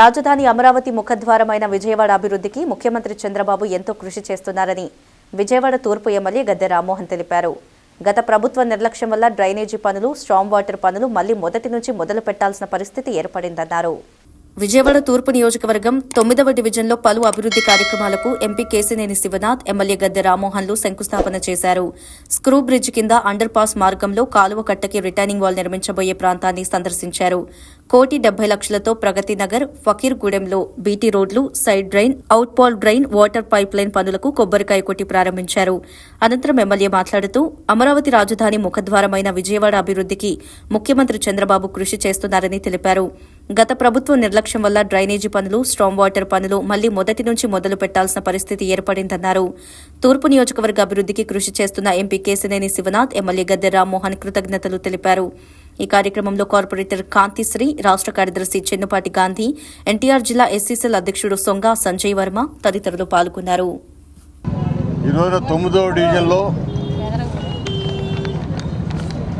రాజధాని అమరావతి ముఖద్వారమైన విజయవాడ అభివృద్ధికి ముఖ్యమంత్రి చంద్రబాబు ఎంతో కృషి చేస్తున్నారని విజయవాడ తూర్పు ఎమ్మెల్యే గద్దె రామ్మోహన్ తెలిపారు. గత ప్రభుత్వ నిర్లక్ష్యం వల్ల డ్రైనేజీ పనులు స్ట్రాంగ్ వాటర్ పనులు మళ్ళీ మొదటి నుంచి మొదలు పెట్టాల్సిన పరిస్థితి ఏర్పడిందన్నారు. విజయవాడ తూర్పు నియోజకవర్గం తొమ్మిదవ డివిజన్లో పలు అభివృద్ది కార్యక్రమాలకు ఎంపీ కేసినేని శివనాథ్ ఎమ్మెల్యే గద్దె రామ్మోహన్లు శంకుస్థాపన చేశారు. స్క్రూ బ్రిడ్జ్ కింద అండర్ పాస్ మార్గంలో కాలువ కట్టకి రిటర్నింగ్ వాల్ నిర్మించబోయే ప్రాంతాన్ని సందర్శించారు. కోటి డెబ్బై లక్షలతో ప్రగతి నగర్ ఫకీర్గూడెంలో బీటీ రోడ్లు side drain outfall drain water pipeline పనులకు కొబ్బరికాయ కొట్టి ప్రారంభించారు. అనంతరం ఎమ్మెల్యే మాట్లాడుతూ అమరావతి రాజధాని ముఖద్వారమైన విజయవాడ అభివృద్ధికి ముఖ్యమంత్రి చంద్రబాబు కృషి చేస్తున్నారని తెలిపారు. గత ప్రభుత్వం నిర్లక్ష్యం వల్ల డ్రైనేజీ పనులు స్ట్రాంగ్ వాటర్ పనులు మళ్ళీ మొదటి నుంచి మొదలు పెట్టాల్సిన పరిస్థితి ఏర్పడిందన్నారు. తూర్పు నియోజకవర్గ అభివృద్ధికి కృషి చేస్తున్న ఎంపీ కేశినేని శివనాథ్ ఎమ్మెల్యే గద్దె రామ్మోహన్ కృతజ్ఞతలు తెలిపారు. ఈ కార్యక్రమంలో కార్పొరేటర్ కాంతిశ్రీ రాష్ట్ర కార్యదర్శి చెన్నుపాటి గాంధీ ఎన్టీఆర్ జిల్లా ఎస్సీసీఎల్ అధ్యక్షుడు సొంగ సంజయ్ వర్మ తదితరులు పాల్గొన్నారు.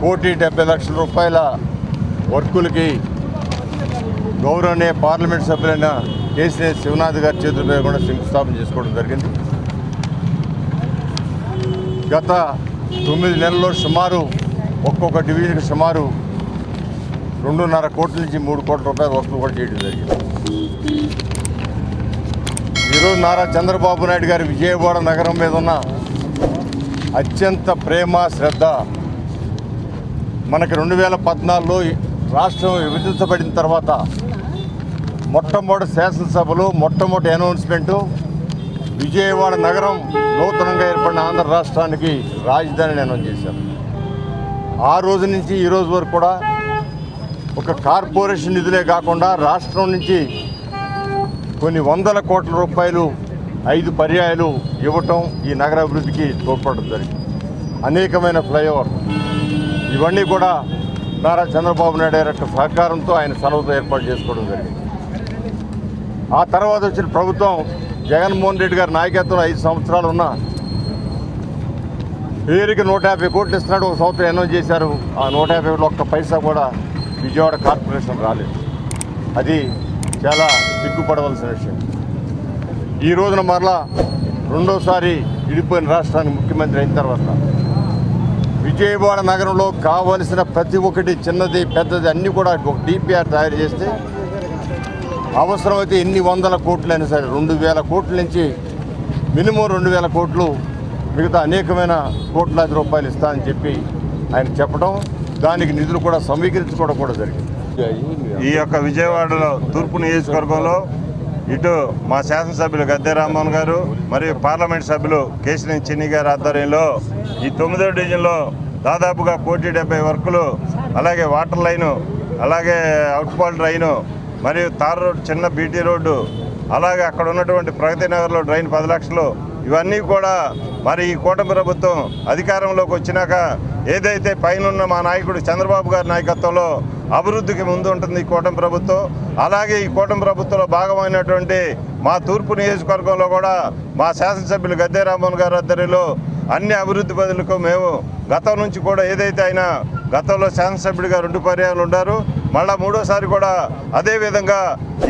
కోటి డెబ్బై లక్షల రూపాయల వర్కులకి గౌరవనీయ పార్లమెంట్ సభ్యులైన కేసీఆర్ శివనాథ్ గారి చేతుల కూడా శంకుస్థాపన చేసుకోవడం జరిగింది. గత తొమ్మిది నెలల్లో సుమారు ఒక్కొక్క డివిజన్కి సుమారు రెండున్నర కోట్ల నుంచి మూడు కోట్ల రూపాయల వసూలు కూడా చేయడం జరిగింది. ఈరోజు నారా చంద్రబాబు నాయుడు గారి విజయవాడ నగరం మీద ఉన్న అత్యంత ప్రేమ శ్రద్ధ మనకి రెండు వేల పద్నాలుగులో రాష్ట్రం విభజించబడిన తర్వాత మొట్టమొదటి శాసనసభలో మొట్టమొదటి అనౌన్స్మెంటు విజయవాడ నగరం నూతనంగా ఏర్పడిన ఆంధ్ర రాష్ట్రానికి రాజధానిని అనౌన్స్ చేశారు ఆ రోజు నుంచి ఈ రోజు వరకు కూడా ఒక కార్పొరేషన్ నిధులే కాకుండా రాష్ట్రం నుంచి కొన్ని వందల కోట్ల రూపాయలు ఐదు పర్యాయాలు ఇవ్వటం ఈ నగరాభివృద్ధికి తోడ్పడడం జరిగింది. అనేకమైన ఫ్లైఓవర్ ఇవన్నీ కూడా నారా చంద్రబాబు నాయుడు గారి యొక్క సహకారంతో ఆయన సెలవుతో ఏర్పాటు చేసుకోవడం జరిగింది. ఆ తర్వాత వచ్చిన ప్రభుత్వం జగన్మోహన్ రెడ్డి గారి నాయకత్వంలో ఐదు సంవత్సరాలు ఉన్న పేరుకి నూట యాభై కోట్లు ఇస్తున్నాడు ఒక సంవత్సరం అనౌన్స్ చేశారు. ఆ నూట యాభైలో ఒక్క పైసా కూడా విజయవాడ కార్పొరేషన్ రాలేదు. అది చాలా సిగ్గుపడవలసిన విషయం. ఈ రోజున మరలా రెండోసారి విడిపోయిన రాష్ట్రానికి ముఖ్యమంత్రి అయిన తర్వాత విజయవాడ నగరంలో కావలసిన ప్రతి ఒక్కటి చిన్నది పెద్దది అన్నీ కూడా ఒక డిపిఆర్ తయారు చేస్తే అవసరమైతే ఎన్ని వందల కోట్లైనా సరే రెండు వేల కోట్ల నుంచి మినిమం రెండు వేల కోట్లు మిగతా అనేకమైన కోట్లాది రూపాయలు ఇస్తా అని చెప్పి ఆయన చెప్పడం దానికి నిధులు కూడా సమీకరించుకోవడం కూడా జరిగింది. ఈ యొక్క విజయవాడలో తూర్పు నియోజకవర్గంలో ఇటు మా శాసనసభ్యులు గద్దె రామ్మోహన్ గారు మరియు పార్లమెంట్ సభ్యులు కేశినేని చిన్ని గారి ఆధ్వర్యంలో ఈ తొమ్మిదో డివిజన్లో దాదాపుగా కోటి డెబ్బై వర్కులు అలాగే వాటర్ లైను అలాగే అవుట్ఫాల్ డ్రైను మరియు తార్ రోడ్ చిన్న బీటీ రోడ్డు అలాగే అక్కడ ఉన్నటువంటి ప్రగతి నగర్లో డ్రైన్ పది లక్షలు ఇవన్నీ కూడా మరి ఈ కూటమి ప్రభుత్వం అధికారంలోకి వచ్చినాక ఏదైతే పైన మా నాయకుడు చంద్రబాబు గారి నాయకత్వంలో అభివృద్ధికి ముందు ఉంటుంది ఈ కూటమి ప్రభుత్వం. అలాగే ఈ కూటమి ప్రభుత్వంలో భాగమైనటువంటి మా తూర్పు నియోజకవర్గంలో కూడా మా శాసనసభ్యులు గద్దె రామ్మోహన్ గారి ఆధ్వర్యంలో అన్ని అభివృద్ధి పనులకు మేము గతం నుంచి కూడా ఏదైతే అయినా గతంలో శాసనసభ్యుడిగా రెండు పర్యాలు ఉన్నారు మళ్ళా మూడోసారి కూడా అదేవిధంగా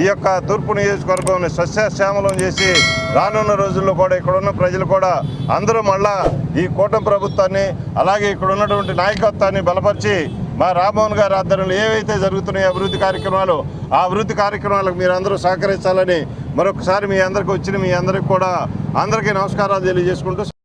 ఈ యొక్క తూర్పు నియోజకవర్గం సస్యశ్యామలం చేసి రానున్న రోజుల్లో కూడా ఇక్కడ ఉన్న ప్రజలు కూడా అందరూ మళ్ళా ఈ కూటమి ప్రభుత్వాన్ని అలాగే ఇక్కడ ఉన్నటువంటి నాయకత్వాన్ని బలపరిచి మా రామ్మోహన్ గారి ఆధ్వర్యంలో ఏవైతే జరుగుతున్నాయో అభివృద్ధి కార్యక్రమాలు ఆ అభివృద్ధి కార్యక్రమాలకు మీరు అందరూ సహకరించాలని మరొకసారి మీ అందరికి వచ్చిన మీ అందరికి కూడా అందరికీ నమస్కారాలు తెలియజేసుకుంటూ